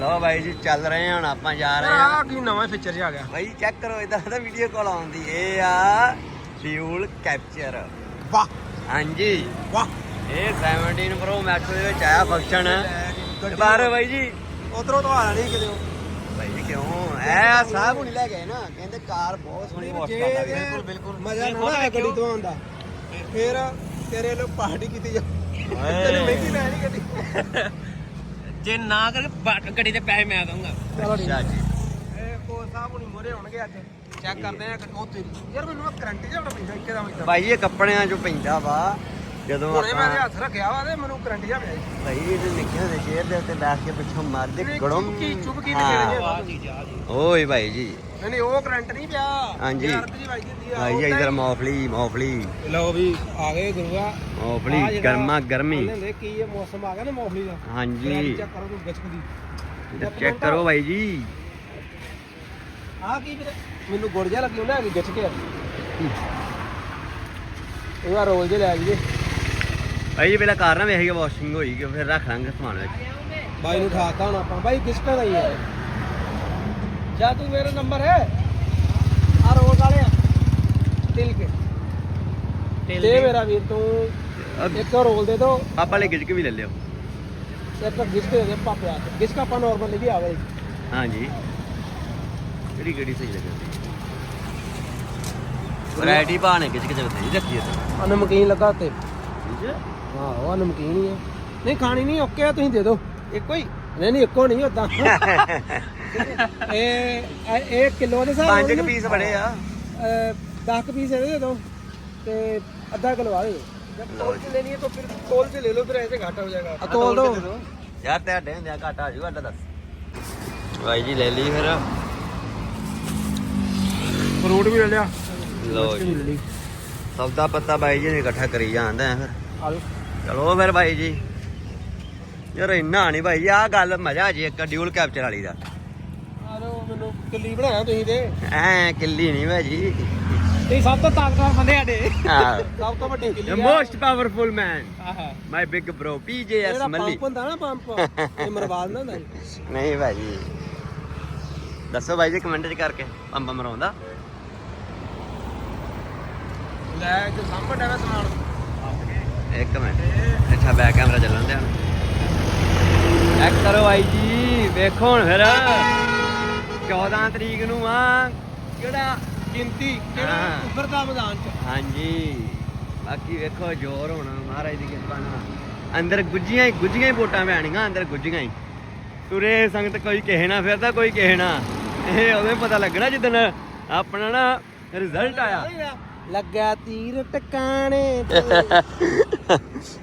ਲਓ ਬਾਈ ਜੀ ਚੱਲ ਰਹੇ ਹਾਂ ਹੁਣ ਆਪਾਂ ਜਾ ਰਹੇ ਆ ਹਾਂ। ਕੀ ਨਵਾਂ ਫੀਚਰ ਜਿਹਾ ਆ ਗਿਆ। ਬਾਈ ਚੈੱਕ ਕਰੋ ਇਦਾਂ ਦਾ ਵੀਡੀਓ ਕਾਲ ਆਉਂਦੀ। ਇਹ ਆ ਫਿਊਲ ਕੈਪਚਰ ਵਾਹ। ਹਾਂਜੀ। ਵਾਹ। ਇਹ 17 Pro Max ਦੇ ਵਿੱਚ ਆਇਆ ਫੰਕਸ਼ਨ ਤੇ ਬਾਹਰ ਬਾਈ ਜੀ। ਉਧਰੋਂ ਤੋਂ ਆ ਨਹੀਂ ਕਿਤੇ ਕਿਉਂ? ਐ ਸਾਹ ਹੁਣੀ ਲੈ ਗਏ ਨਾ। ਕਹਿੰਦੇ ਕਾਰ ਬਹੁਤ ਸੋਹਣੀ ਵੀ ਬਿਲਕੁਲ ਬਿਲਕੁਲ। ਮਜ਼ਾ ਨਾ ਆਇਆ ਗੱਡੀ ਤੋਂ ਆਉਂਦਾ ਫਿਰ ਤੇਰੇ ਲੋ ਪਾਰਟੀ ਕੀਤੀ ਜਾ ਤੈਨੂੰ ਮਹਿੰਗੀ ਲੈ ਗੱਡੀ। ਜੇ ਨਾ ਕਰੇ ਗੱਡੀ ਦੇ ਪੈਸੇ ਮੈਂ ਦਊਂਗਾ। ਚਲੋ ਠੀਕ। ਅੱਛਾ ਜੀ। ਇਹ ਕੋ ਸਾਹਿਬ ਹੁਣੀ ਮੋਰੇ ਹੋਣਗੇ ਅੱਜ। ਚੈੱਕ ਕਰਦੇ ਆ ਉਹ ਤੇਰੀ ਯਾਰ ਮੈਨੂੰ ਕਰੰਟ ਜਿਹਾ ਪੈਂਦਾ ਇੱਕੇ ਦਾ ਮੈਂ ਬਾਈ ਇਹ ਕੱਪੜਿਆਂ ਚੋਂ ਪੈਂਦਾ ਵਾ। ਜਦੋਂ ਹੁਣੇ ਮੈਂ ਆਪਾਂ ਹੱਥ ਰੱਖਿਆ ਵਾ ਤੇ ਮੈਨੂੰ ਕਰੰਟ ਜਿਹਾ ਪਿਆ ਸੀ। ਭਾਈ ਇਹਦੇ ਨਿੱਕੇ ਹੁੰਦੇ ਚੇਅਰ ਦੇ ਉੱਤੇ ਬੈਠ ਕੇ ਪਿੱਛੋਂ ਮਾਰਦੇ ਇਹ ਗੜਮ। ਚੁਬਕੀ ਚੁਬਕੀ ਤੇ ਹਾਂ। ਆ। ਆ ਜੀ ਓਏ ਭਾਈ ਜੀ। ਨਹੀਂ ਨਹੀਂ ਉਹ ਕਰੰਟ ਨਹੀਂ ਪਿਆ। ਹਾਂਜੀ। ਜੀ ਵੱਜਦੀ ਹੁੰਦੀ ਆ ਭਾਈ ਜੀ ਇਧਰ ਮੌਫਲੀ ਮੌਫਲੀ। ਲਓ ਵੀ ਆ ਗਏ ਗੁਰੂਆ। ਮੌਫਲੀ ਗਰਮਾ ਗਰਮੀ। ਕਹਿੰਦੇ ਕੀ ਇਹ ਮੌਸਮ ਆ ਗਿਆ ਨਾ ਮੌਫਲੀ ਦਾ। ਹਾਂਜੀ। ਚੈੱਕ ਕਰੋ ਤੂੰ ਗੱਚਕਦੀ ਚੈੱਕ ਕਰੋ ਭਾਈ ਜੀ। ਆ ਕੀ ਵੀਰੇ? ਮੈਨੂੰ ਗੁੜ ਜਿਹਾ ਲੱਗੀ ਉਹਨਾਂ ਕਿ ਗੱਚ ਕੇ ਇਹ ਵਾਰ ਰੋਲ ਜੇ ਲੈ ਜੀਏ ਭਾਈ ਜੀ ਪਹਿਲਾਂ ਕਾਰ ਨਾ ਵੇਖ ਕੇ ਵਾਸ਼ਿੰਗ ਹੋਈ ਕਿ ਫਿਰ ਰੱਖ ਲਾਂਗੇ ਸਮਾਨ ਵਿੱਚ। ਬਾਈ ਨੂੰ ਉਠਾਤਾ ਹੁਣ ਆਪਾਂ। ਬਾਈ ਕਿਸ ਤਰ੍ਹਾਂ ਦਾ ਹੀ ਹੈ ਜਾ ਤੂੰ ਮੇਰਾ ਨੰਬਰ ਹੈ? ਆ ਰੋਲ ਵਾਲੇ ਦਿਲ ਕੇ। ਦੇ ਮੇਰਾ ਵੀਰ ਤੂੰ। ਇੱਕ ਰੋਲ ਦੇ ਦੋ। ਆਪਾਂ ਲੈ ਗਿਜਕ ਵੀ ਲੈ ਲਿਓ। ਇੱਕ ਗਿਸਕ ਦੇ ਦੇ ਪਾਪੇ ਆ ਗਿਸਕ ਆਪਾਂ ਨਾਰਮਲ ਵੀ ਆਵੇ। ਹਾਂਜੀ। ਕਿਹੜੀ ਕਿਹੜੀ ਸਹੀ ਲੱਗਦੀ ਵੈਰਾਈਟੀ ਭਾਣੇ ਗਿਜਕ ਚ ਬਥੇਰੀ ਰੱਖੀ ਹੈ ਆ ਨਮਕੀਨ ਲੱਗਾ ਤੇ ਠੀਕ ਹੈ ਹਾਂ ਉਹ ਨਮਕੀਨ ਹੀ ਹੈ ਨਹੀਂ ਖਾਣੀ ਨਹੀਂ ਓਕੇ ਆ ਤੁਸੀਂ ਦੇ ਦਿਓ ਇੱਕੋ ਹੀ ਨਹੀਂ ਨਹੀਂ ਇੱਕੋ ਨਹੀਂ ਉਦਾਂ ਇਹ ਇਹ- ਇਹ ਕਿਲੋ ਦੇ ਹਿਸਾਬ ਨਾਲ ਪੰਜ ਕੁ ਨਾ, ਪੀਸ ਬੜੇ ਆ ਅਹ, ਦਸ ਕੁ ਪੀਸ ਇਹਦੇ ਦੇ ਦਿਓ ਤੇ ਅੱਧਾ ਕਿਲੋ ਆ ਦੇ ਦਿਓ जब तोल से लेनी है तो फिर तोल से ले लो फिर ऐसे घाटा हो जाएगा तोल दो ਯਾਰ ਤੁਹਾਡੇ ਹੁੰਦਿਆ ਘਾਟਾ ਆ ਜੂਗਾ ਅੱਡਾ ਦੱਸ ਭਾਈ ਜੀ ਲੈ ਲਈ ਫਿਰ फ्रूट भी ले लिया ਲਓ ਜੀ ले ली ਸੌਦਾ ਪੱਤਾ ਬਾਈ ਜੀ ਨੇ ਇਕੱਠਾ ਕਰੀ ਜਾਂਦਾ ਹੈ ਫਿਰ आलू ਚਲੋ ਫਿਰ ਬਾਈ ਜੀ। ਯਾਰ ਇੰਨਾ ਨਹੀਂ ਭਾਈ ਆਹ ਗੱਲ ਮਜ਼ਾ ਜੀ ਇੱਕ ਡਿਊਲ ਕੈਪਚਰ ਵਾਲੀ ਦਾ। ਮੈਨੂੰ ਕਿੱਲੀ ਬਣਾਇਆ ਤੁਸੀਂ ਤੇ। ਐ ਕਿੱਲੀ ਨਹੀਂ ਭਾਜੀ ਤੁਸੀਂ ਸਭ ਤੋਂ ਤਾਕਤਵਰ ਬੰਦੇ ਸਾਡੇ। ਹਾਂ। ਸਭ ਤੋਂ ਵੱਡੀ ਕਿੱਲੀ man ਆਹਾ। My big bro PJS ਜਿਹੜਾ ਮੱਲੀ ਪੰਪ ਹੁੰਦਾ ਨਾ ਪੰਪ। ਇਹ ਮਰਵਾਦ ਨਾ ਹੁੰਦਾ। ਜੀ। ਨਹੀਂ ਭਾਜੀ। ਦੱਸੋ ਭਾਈ ਜੀ ਕਮੈਂਟ ਚ ਕਰਕੇ ਪੰਪ ਮਰਾਉਂਦਾ ਲੈ ਕੇ ਸਾਹਮਣੇ ਡਾਵਾ ਸਮਾਨ। ਇੱਕ ਮਿੰਟ। ਅੱਛਾ ਬੈਕ ਕੈਮਰਾ ਚੱਲਣ ਦੇ ਹੁਣ ਚੈੱਕ ਕਰੋ ਭਾਈ ਜੀ ਵੇਖੋ ਹੁਣ ਫਿਰ। 14 ਤਰੀਕ ਨੂੰ ਆ ਕਿਹੜਾ ਗਿਣਤੀ ਕਿਹੜਾ ਹਾਂ। ਉੱਭਰਦਾ ਮੈਦਾਨ ਚ? ਹਾਂਜੀ। ਬਾਕੀ ਵੇਖੋ ਜ਼ੋਰ ਹੋਣਾ ਮਹਾਰਾਜ ਦੀ ਕਿਰਪਾ ਨਾਲ। ਅੰਦਰ ਗੁੱਜੀਆਂ ਹੀ ਗੁੱਜੀਆਂ ਹੀ ਵੋਟਾਂ ਪੈਣੀਆਂ ਅੰਦਰ ਗੁੱਜੀਆਂ ਹੀ। ਤੁਰੇ ਸੰਗਤ ਕੋਈ ਕਿਸੇ ਨਾ ਫਿਰਦਾ ਕੋਈ ਕਿਸੇ ਨਾ ਇਹ ਹੀ ਪਤਾ ਲੱਗਣਾ ਜਿੱਦਣ ਆਪਣਾ ਨਾ ਰਿਜ਼ਲਟ ਆਇਆ। ਲੱਗਾ ਤੀਰ ਟਿਕਾਣੇ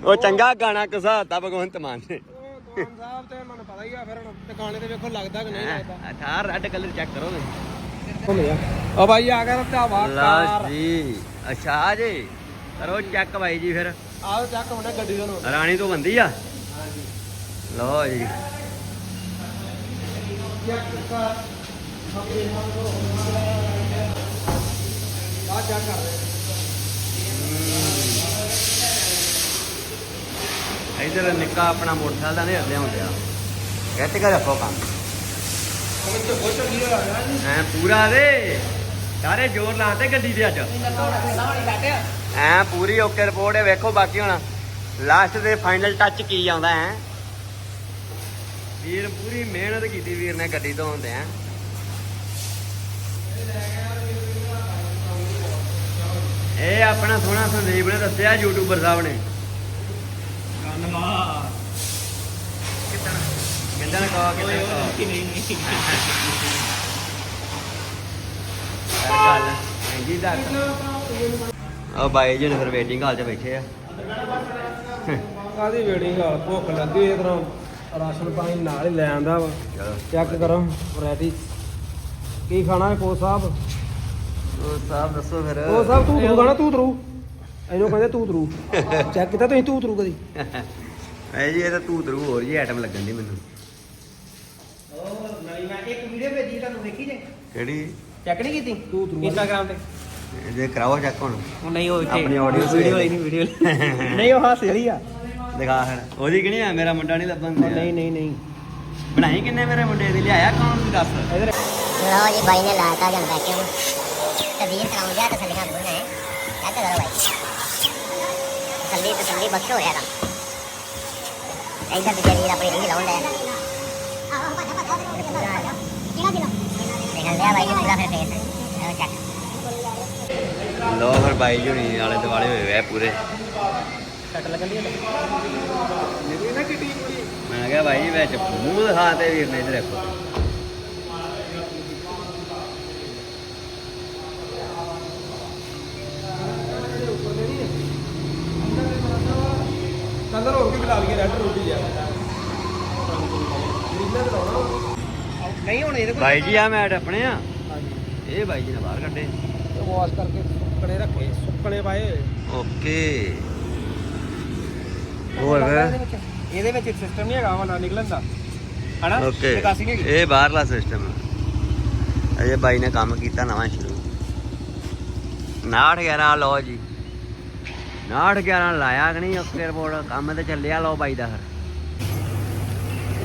ਉਹ ਚੰਗਾ ਗਾਣਾ ਕਸਾਤਾ ਭਗਵੰਤ ਮਾਨ ਨੇ। ਕੌਣ ਸਾਹਿਬ ਤੇ ਮੈਨੂੰ ਪਤਾ ਹੀ ਆ ਫਿਰ ਹੁਣ ਟਿਕਾਣੇ ਤੇ ਵੇਖੋ ਲੱਗਦਾ ਕਿ ਨਹੀਂ ਲੱਗਦਾ। ਅਠਾਰ ਰੈੱਡ ਕਲਰ ਚੈੱਕ ਕਰੋ ਤੁਸੀਂ। ਘੁੰਮ ਜਾ ਉਹ ਭਾਈ ਆ ਗਿਆ ਢਾਵਾ ਲਓ ਕਾਰ ਜੀ ਅੱਛਾ ਜੀ। ਕਰੋ ਚੈੱਕ ਜੀ ਫਿਰ। ਚੱਕ ਗੱਡੀ ਨੂੰ। ਰਾਣੀ ਤੋਂ ਬੰਦੀ ਆ? ਲਓ ਜੀ। ਆ ਜਾ ਕਰ ਰਹੇ ਇਧਰ ਨਿੱਕਾ ਆਪਣਾ ਮੋਟਰਸਾਈਕਲ ਦਾ ਨੇ ਲਿਆ ਹੁੰਦਿਆ। ਕਹਿਤੇ ਕਰ ਰੱਖੋ ਕੰਮ। ਐ ਪੂਰਾ ਦੇ। ਸਾਰੇ ਜ਼ੋਰ ਲਾਤੇ ਗੱਡੀ ਦੇ ਅੱਜ। ਐ ਪੂਰੀ ਓਕੇ ਰਿਪੋਰਟ ਹੈ ਵੇਖੋ ਬਾਕੀ ਹੁਣ। ਲਾਸਟ ਦੇ ਫਾਈਨਲ ਟੱਚ ਕੀ ਆਉਂਦਾ ਹੈ ਵੀਰ ਪੂਰੀ ਮਿਹਨਤ ਕੀਤੀ ਵੀਰ ਨੇ ਗੱਡੀ ਤੋਂ ਹੁੰਦੇ ਆ ਇਹ ਆਪਣਾ ਸੋਹਣਾ ਸੰਦੀਪ ਨੇ ਦੱਸਿਆ ਯੂਟਿਊਬਰ ਸਾਹਿਬ ਨੇ। ਕਹੋ ਕਿੰਦਾਂ ਕਹੋ ਕਿ ਨਹੀਂ ਨਹੀਂ। ਯਾਰ ਗੱਲ ਮਹਿੰਗੀ ਦਾ ਉਹ ਬਾਈ ਜੀ ਨੇ ਫਿਰ ਵੇਟਿੰਗ ਹਾਲ 'ਚ ਬੈਠੇ ਆ। ਕਾਦੀ ਵੇੜੀ ਹਾਲ ਭੁੱਖ ਲੱਗੀ ਇਹ ਤਰ੍ਹਾਂ ਰਾਸ਼ਨ ਪਾਣੀ ਨਾਲ ਹੀ ਲੈ ਆਂਦਾ ਵਾ। ਚੈੱਕ ਕਰੋ ਵੈਰਾਈਟੀ। ਕੀ ਖਾਣਾ ਹੈ ਕੋ ਸਾਹਿਬ? ਸਾਹਿਬ ਦੱਸੋ ਫਿਰ। ਉਹ ਸਾਹਿਬ ਤੂੰ ਤਰੂ ਖਾਣਾ ਤੂੰ ਤਰੂ। ਇਹਨੂੰ ਕਹਿੰਦੇ ਤੂੰ ਤਰੂ। ਚੈੱਕ ਕੀਤਾ ਤੁਸੀਂ ਤੂੰ ਤਰੂ ਕਦੀ? ਐ ਜੀ ਇਹ ਤਾਂ ਤੂੰ ਤਰੂ ਹੋਰ ਜੀ ਆਈਟਮ ਲੱਗਣ ਦੀ ਮੈਨੂੰ। ਉਹ ਨਹੀਂ ਮੈਂ ਇੱਕ ਵੀਡੀਓ ਭੇਜੀ ਤੁਹਾਨੂੰ ਦੇਖੀ ਜੇ? ਕਿਹੜੀ? ਚੈੱਕ ਨਹੀਂ ਕੀਤੀ? ਤੂੰ ਤਰੂ ਇੰਸਟਾਗ੍ਰam ਤੇ। ਜੇ ਕਰਾਓ ਚੈੱਕ ਹੁਣ। ਉਹ ਨਹੀਂ ਉਹ ਇੱਥੇ ਆਪਣੀ audience ਵੀਡੀਓ ਵੇਖ। ਨਹੀਂ ਵੀਡੀਓ ਨਹੀਂ ਉਹ ਹਾਸੇ ਵਾਲੀ ਆ। ਦਿਖਾ ਫਿਰ। ਉਹਦੀ ਕਿ ਨਹੀਂ ਆ? ਮੇਰਾ ਮੁੰਡਾ ਨਹੀਂ ਲੱਭਣ ਉਹ ਦਿਆ ਨਹੀਂ ਨਹੀਂ ਨਹੀਂ। ਬਣਾਈ ਕਿੰਨੇ ਮੇਰੇ ਮੁੰਡੇ ਦੀ? ਲਿਆਇਆ ਕੌਣ? ਦੱਸ। ਇਧਰ। ਲਓ ਜੀ ਬਾਈ ਨੇ ਲਾਤਾ ਜਨ ਵੈਕਿਊਮ ਤਵੀਰ ਕਰਾਉਂ ਗਿਆ ਤਸੱਲੀਆਂ ਬੋਲਣਾ ਹੈ क्या कर रहा भाई तसल्ली तसल्ली बख्श हो रहा था इधर भी जरीर अपनी रिंग लाउंड है निकल गया भाई ये पूरा फिर फेस है चेक ਲੋ ਫਿਰ ਬਾਈ ਜੀ ਹੁਣੀ ਆਲੇ ਦੁਆਲੇ ਹੋਏ ਹੋਏ ਆ ਪੂਰੇ ਕੱਟ ਲੱਗਣ ਦੀ ਮੇਰੀ ਨਾ ਕਿੱਟੀ ਕੁੜੀ ਮੈਂ ਕਿਹਾ ਬਾਈ ਜੀ ਵਿੱਚ ਮੂੰਹ ਦਿਖਾ ਤੇ ਵੀਰ ਨੇ ਇਧਰ ਦੇਖੋ ਵੀ ਆ। ਨਹੀਂ ਹੁਣ ਇਹਦੇ ਬਾਈ ਜੀ ਆ ਮੈਟ ਆਪਣੇ ਆ। ਇਹ ਬਾਈ ਜੀ ਨੇ ਬਾਹਰ ਕੱਢੇ। ਵਾਸ਼ ਕਰਕੇ ਸੁੱਕਣੇ ਰੱਖੇ ਸੁੱਕਣੇ ਪਾਏ। ਓਕੇ। ਹੋਰ? ਇਹਦੇ ਵਿੱਚ ਇਹਦੇ ਵਿੱਚ ਸਿਸਟਮ ਨਹੀਂ ਹੈਗਾ ਵਾਲਾ ਨਿਕਲਣ ਦਾ। ਹਨਾ? ਓਕੇ। ਇਹ ਬਾਹਰਲਾ ਸਿਸਟਮ ਅਜੇ ਬਾਈ ਨੇ ਕੰਮ ਕੀਤਾ ਨਵਾਂ ਸ਼ੁਰੂ। 69 11 ਲਓ ਜੀ। 69 11 ਲਾਇਆ ਕਿ ਨਹੀਂ ਓਕੇ ਰਿਪੋਰਟ ਕੰਮ ਤੇ ਚੱਲਿਆ ਲਓ ਬਾਈ ਦਾ ਫਿਰ।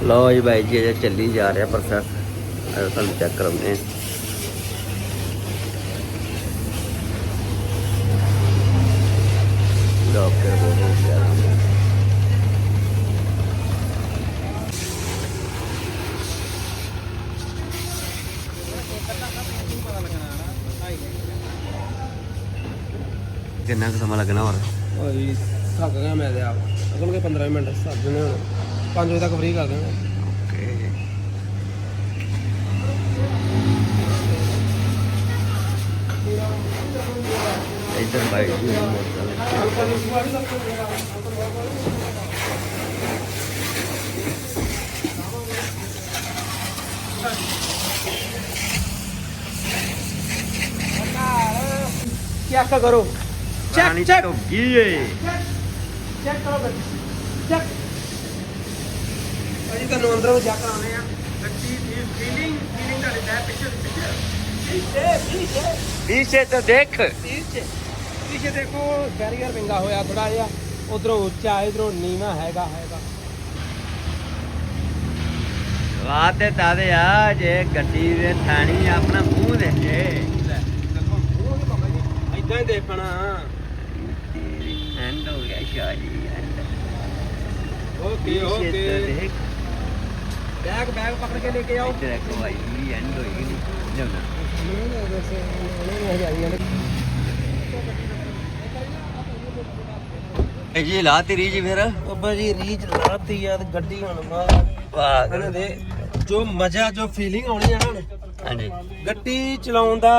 ਲਓ ਜੀ ਬਾਈ ਜੀ, ਅਜੇ ਚੱਲੀ ਜਾ ਰਿਹਾ ਪ੍ਰੋਸੈਸ ਇਹ ਤੁਹਾਨੂੰ ਚੈੱਕ ਕਰਾਉਂਦੇ ਹਾਂ। ਲਓ ਓਕੇ ਰਿਪੋਰਟ ਹੋ ਗਿਆ ਕਿੰਨਾ ਕੁ ਸਮਾਂ ਲੱਗਣਾ ਹੋਰ ਓਏ ਥੱਕ ਗਿਆ ਮੈਂ ਤੇ ਆਪ। ਅਗਲ ਕੇ 15 ਮਿੰਟ ਸੱਜ ਜਣੇ ਹੁਣ। 5 ਵਜੇ ਤੱਕ ਫ੍ਰੀ ਕਰ ਦੇਣਾ। ਓਕੇ। ਇੱਧਰ ਬਾਈ ਜੀ ਨੇ ਮੋਟਰਸਾਈਕਲ ਚੈੱਕ ਕਰੋ ਪਾਣੀ ਚੈੱਕ ਚੈੱਕ ਧੁੱਗੀ ਏ ਚੈੱਕ ਕਰੋ ਗੱਡੀ ਚੈੱਕ ਅਜੀ ਤੁਹਾਨੂੰ ਅੰਦਰੋਂ ਚੈੱਕ ਕਰਾਉਣੇ ਆ। ਗੱਡੀ ਦੀ ਫੀਲਿੰਗ ਫੀਲਿੰਗ ਤੁਹਾਡੇ ਬੈਕ ਪਿੱਛੇ ਪਿੱਛੇ। ਪਿੱਛੇ ਪੀਛੇ। ਤਾਂ ਦੇਖ। ਪਿੱਛੇ। ਪਿੱਛੇ ਦੇਖੋ ਬੈਰੀਅਰ ਵਿੰਗਾ ਹੋਇਆ ਥੋੜਾ ਜਿਹਾ। ਉਧਰੋਂ ਉੱਚਾ ਇਧਰੋਂ ਨੀਵਾ ਹੈਗਾ ਹੈਗਾ। ਵਾਹ ਤੇ ਤਾਦੇ ਆ ਜੇ ਗੱਡੀ ਦੇ ਥਾਣੀ ਆਪਣਾ ਮੂੰਹ ਦੇਖੇ। ਦੇਖੋ ਜੀ ਇਦਾਂ ਹੀ ਦੇਖਣਾ। ਹੋ ਗਿਆ ਸ਼ਾਹੀ ਐਂਡ ਓਕੇ। ਓਕੇ ਦੇਖ। ਬੈਗ ਬੈਗ ਪਕੜ ਕੇ ਲੈ ਕੇ ਆਓ। ਇੱਧਰ ਦੇਖੋ ਭਾਈ ਐਂਡ ਹੋਈ ਨਹੀਂ ਲਿਆਉਣਾ ਇਹ ਜੀ ਲਾ ਤੇਰੀ ਜੀ ਫਿਰ। ਬਾਬਾ ਜੀ ਰੀਚ ਲਾਤੀ ਤੇ ਗੱਡੀ ਹੁਣ ਵਾਹ। ਇਹਨਾਂ ਦੇ ਜੋ ਮਜ਼ਾ ਜੋ ਫੀਲਿੰਗ ਆਉਣੀ ਆ ਨਾ ਹਾਂਜੀ। ਗੱਡੀ ਚਲਾਉਣ ਦਾ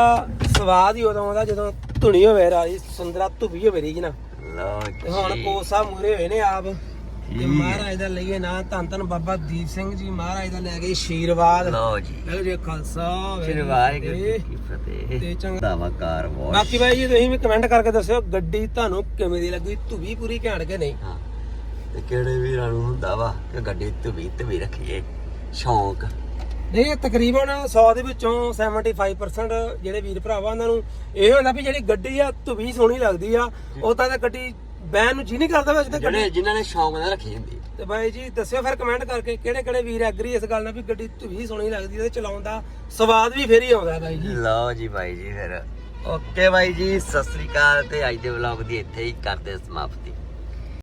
ਸਵਾਦ ਹੀ ਉਦੋਂ ਆਉਂਦਾ ਜਦੋਂ ਧੁਣੀ ਹੋਵੇ ਰਾਜੀ ਸੁੰਦਰਾ ਧੁਬੀ ਹੋਵੇ ਰੀਜ ਨਾ ਲਓ ਤੇ ਹੁਣ ਜੀ ਕੋਸਾ ਮੂਰੇ ਹੋਏ ਨੇ ਆਪ। ਤੇ ਠੀਕ। ਮਹਾਰਾਜ ਦਾ ਲਈਏ ਨਾ ਧੰਨ ਧੰਨ ਬਾਬਾ ਦੀਪ ਸਿੰਘ ਜੀ ਮਹਾਰਾਜ ਦਾ ਲੈ ਗਏ ਆਸ਼ੀਰਵਾਦ ਲਓ ਜੀ। ਇਹ ਜੇ ਖਾਲਸਾ ਸ਼੍ਰੀ ਵਾਹਿਗੁਰੂ ਵਾਹਿਗੁਰੂ ਜੀ ਜੀ ਕੀ ਫਤਿਹ। ਤੇ ਚੰਗਾ। ਦਾਵਾ ਕਾਰ ਵਾਸ਼ ਬਾਕੀ ਬਾਈ ਜੀ ਤੁਸੀਂ ਵੀ ਕਮੈਂਟ ਕਰਕੇ ਦੱਸਿਓ ਗੱਡੀ ਤੁਹਾਨੂੰ ਕਿਵੇਂ ਦੀ ਲੱਗੀ? ਧੁਬੀ ਪੂਰੀ ਘੈਂਟ ਕੇ ਨਹੀਂ? ਹਾਂ। ਤੇ ਕਿਹੜੇ ਵੀਰਾਂ ਨੂੰ ਹੁੰਦਾ ਵਾ ਕਿ ਗੱਡੀ ਧੁਬੀ ਧੁਬੀ ਰੱਖੀਏ? ਸ਼ੌਂਕ। ਨਹੀਂ ਇਹ ਤਕਰੀਬਨ 100 ਦੇ ਵਿੱਚੋਂ 75% ਜਿਹੜੇ ਵੀਰ ਭਰਾਵਾ ਉਹਨਾਂ ਨੂੰ ਇਹ ਹੁੰਦਾ ਵੀ ਜਿਹੜੀ ਗੱਡੀ ਆ ਧੁਬੀ ਸੋਹਣੀ ਲੱਗਦੀ ਆ ਉਹ ਤਾਂ ਤਾਂ ਗੱਡੀ ਬੈਨ ਨੂੰ ਜੀ ਨਹੀਂ ਕਰਦਾ ਵੈਸੇ ਤਾਂ ਜਿਹੜੇ ਜਿਨ੍ਹਾਂ ਨੇ ਸ਼ੌਂਕ ਨਾਲ ਰੱਖੀ ਹੁੰਦੀ ਤੇ ਬਾਈ ਜੀ ਦੱਸਿਓ ਫਿਰ ਕਮੈਂਟ ਕਰਕੇ ਕਿਹੜੇ ਕਿਹੜੇ ਵੀਰ ਐਗਰੀ ਇਸ ਗੱਲ ਨਾਲ ਵੀ ਗੱਡੀ ਧੁਬੀ ਸੋਹਣੀ ਲੱਗਦੀ ਤੇ ਚਲਾਉਣ ਦਾ ਸਵਾਦ ਵੀ ਫੇਰ ਹੀ ਆਉਂਦਾ ਬਾਈ ਜੀ। ਲਓ ਜੀ ਬਾਈ ਜੀ ਫਿਰ। ਓਕੇ ਬਾਈ ਜੀ ਸਤਿ ਸ੍ਰੀ ਅਕਾਲ ਤੇ ਅੱਜ ਦੇ ਵਲੌਗ ਦੀ ਇੱਥੇ ਹੀ ਕਰਦੇ ਸਮਾਪਤੀ।